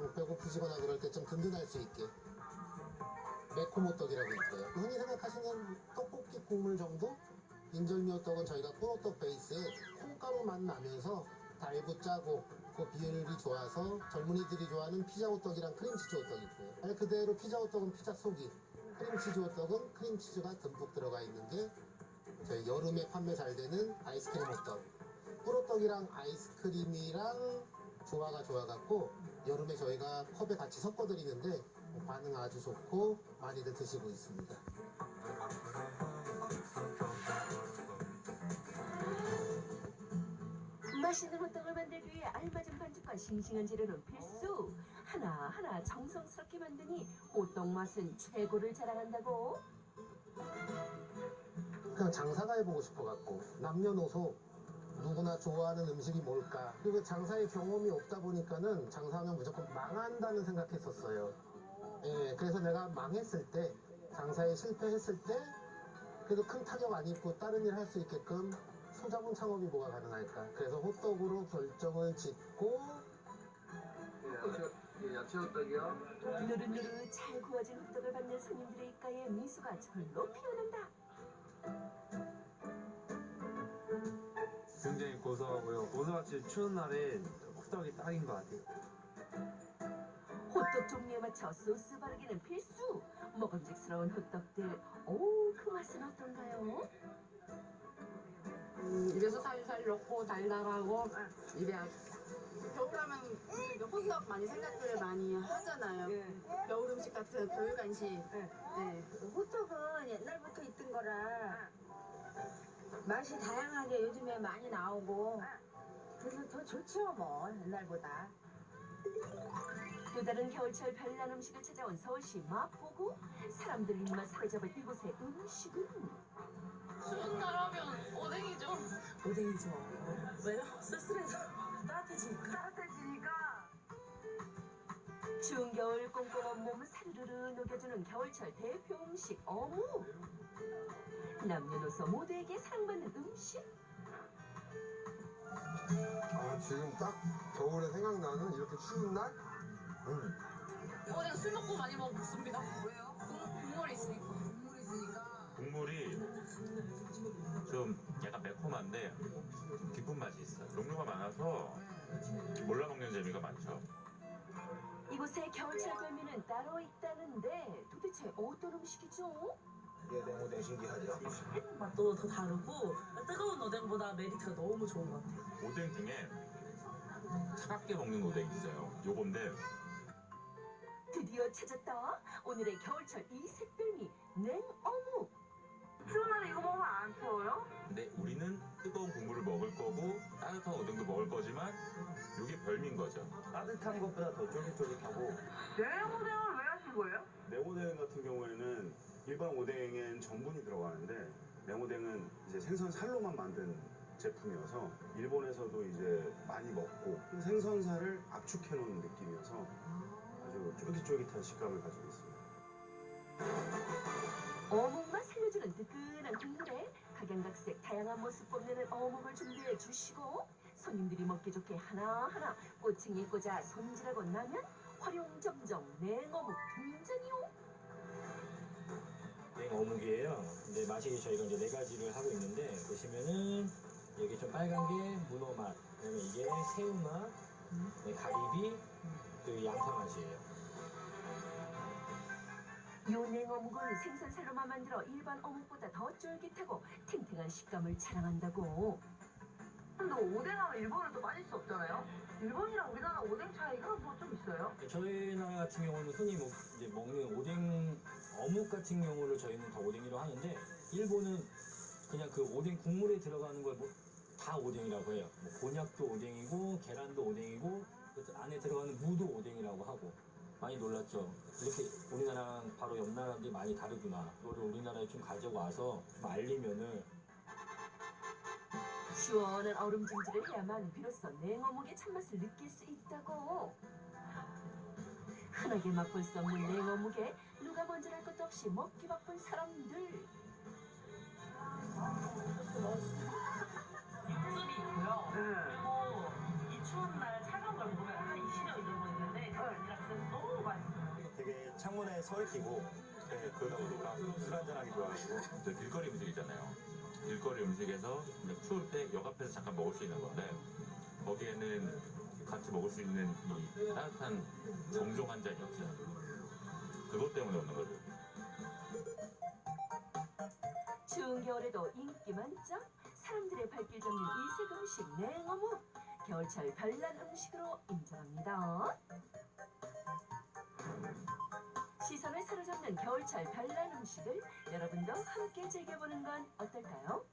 뭐 배고프시거나 그럴 때 좀 든든할 수 있게 매콤호떡이라고 있고요. 흔히 생각하시는 떡볶이 국물 정도? 인절미호떡은 저희가 콩호떡 베이스에 콩가루 맛 나면서 달고 짜고 그 비율이 좋아서 젊은이들이 좋아하는 피자호떡이랑 크림치즈 호떡이 있고요. 말 그대로 피자호떡은 피자 속이, 크림치즈 호떡은 크림치즈가 듬뿍 들어가 있는 게 저희 여름에 판매 잘 되는 아이스크림 호떡. 꿀호떡이랑 아이스크림이랑 조화가 좋아갖고 여름에 저희가 컵에 같이 섞어드리는데 반응 아주 좋고 많이들 드시고 있습니다. 맛있는 호떡을 만들기 위해 알맞은 반죽과 싱싱한 재료는 필수. 하나하나 정성스럽게 만드니 호떡 맛은 최고를 자랑한다고. 그냥 장사가 해보고 싶어갖고 남녀노소 누구나 좋아하는 음식이 뭘까 그리고 장사의 경험이 없다 보니까는 장사하면 무조건 망한다는 생각했었어요 예, 그래서 내가 망했을 때 장사에 실패했을 때 그래도 큰 타격 안 입고 다른 일 할 수 있게끔 소자본 창업이 뭐가 가능할까 그래서 호떡으로 결정을 짓고 예, 야채 호떡이요. 누릇누릇 잘 구워진 호떡을 받는 손님들의 입가에 미소가 절로 피어난다. 굉장히 고소하고요. 오늘같이 추운 날에 호떡이 딱인 것 같아요. 호떡 종류에 맞춰 소스 바르기는 필수. 먹음직스러운 호떡들. 오, 그 맛은 어떤가요? 음, 입에서 살살 녹고 달달하고 입에 겨울하면 이제 호떡 많이 생각들 많이 하잖아요. 겨울 음식 같은 겨울 간식. 네. 호떡은 옛날부터 있던 거라 맛이 다양하게 요즘에 많이 나오고 그래서 더 좋죠 뭐 옛날보다 또 다른 겨울철 별난 음식을 찾아온 서울시 마포구 사람들 입맛 사로잡을 이곳의 음식은 추운 날 하면 오뎅이죠. 오뎅이죠. 왜요? 쓸쓸해서 따뜻해지니까. 추운 겨울 꼼꼼한 몸 사르르르 녹여주는 겨울철 대표 음식 어묵. 남녀노소 모두에게 사랑받는 음식. 아, 지금 딱 겨울에 생각나는 이렇게 추운 날? 음. 오뎅 술 먹고 많이 먹습니다. 왜요? 국물이 있으니까. 국물이 좀 약간 매콤한데 깊은 맛이 있어요. 종류가 많아서 몰라 먹는 재미가 많죠. 이곳의 겨울철 별미는 따로 있다는데 도대체 어떤 음식이죠? 이게 냉오뎅 신기하죠? 맛도 더 다르고 뜨거운 오뎅보다 메리트가 너무 좋은 것 같아요. 오뎅 중에 차갑게 먹는 오뎅 있어요. 요건데 드디어 찾았다. 오늘의 겨울철 이색 별미 냉어묵. 추운 날에 이거 먹으면 안 추워요? 근데 우리는 뜨거운 국물을 먹을 거고 따뜻한 오뎅도 먹을 거지만 이게 거죠. 따뜻한 것보다 더 쫄깃쫄깃하고 냉오뎅을 왜 하신 거예요? 냉오뎅 같은 경우에는 일반 오뎅엔 전분이 들어가는데 냉오뎅은 이제 생선 살로만 만든 제품이어서 일본에서도 이제 많이 먹고 생선살을 압축해 놓은 느낌이어서 아주 쫄깃쫄깃한 식감을 가지고 있습니다. 어묵만 살려주는 뜨끈한 국물에 각양각색 다양한 모습 뽐내는 어묵을 준비해 주시고 손님들이 먹기 좋게 하나하나 꼬챙이 꽂아 손질하고 나면 활용점정 냉어묵 등장이요. 냉어묵이에요. 근데 맛이 저희가 이제 네 가지를 하고 있는데 보시면은 여기 좀 빨간 게 문어 맛, 그다음에 이게 새우 맛, 네, 가리비, 그 양파 맛이에요. 요 냉어묵은 생선살로만 만들어 일반 어묵보다 더 쫄깃하고 탱탱한 식감을 자랑한다고. 또 오뎅하면 일본은 또 빠질 수 없잖아요. 일본이랑 우리나라 오뎅 차이가 뭐 좀 있어요? 저희 나라 같은 경우는 흔히 먹, 이제 먹는 오뎅 어묵 같은 경우를 저희는 다 오뎅이라고 하는데 일본은 그냥 그 오뎅 국물에 들어가는 걸다 오뎅이라고 해요. 뭐 곤약도 오뎅이고 계란도 오뎅이고 그 안에 들어가는 무도 오뎅이라고 하고 많이 놀랐죠. 이렇게 우리나라랑 바로 옆 나라들이 많이 다르구나. 이거를 우리나라에 좀 가져와서 좀 알리면은 시원한 얼음 찜질을 해야만 비로소 냉어묵의 참맛을 느낄 수 있다고. 흔하게 맛볼 수 없는 냉어묵에 누가 먼저랄 것도 없이 먹기 바쁜 사람들. 육즙이 있고요. 그리고 이 추운 날 차가운 걸 먹으면 한 20여 이런 거 있는데 그게 아니라 창문에 서 있기고 네, 그러다 보니까 술 한잔하기 좋아하고 저 길거리 음식 있잖아요. 길거리 음식에서 추울 때 역 앞에서 잠깐 먹을 수 있는 건데 거기에는 같이 먹을 수 있는 이 따뜻한 정종 한 잔이 없어요. 그것 때문에 오는 거죠. 추운 겨울에도 인기 만점 사람들의 발길 잡는 이색 음식 냉어묵 겨울철 별난 음식으로 인정합니다. 시선을 사로잡는 겨울철 별난 음식을 여러분도 함께 즐겨보는 건 어떨까요?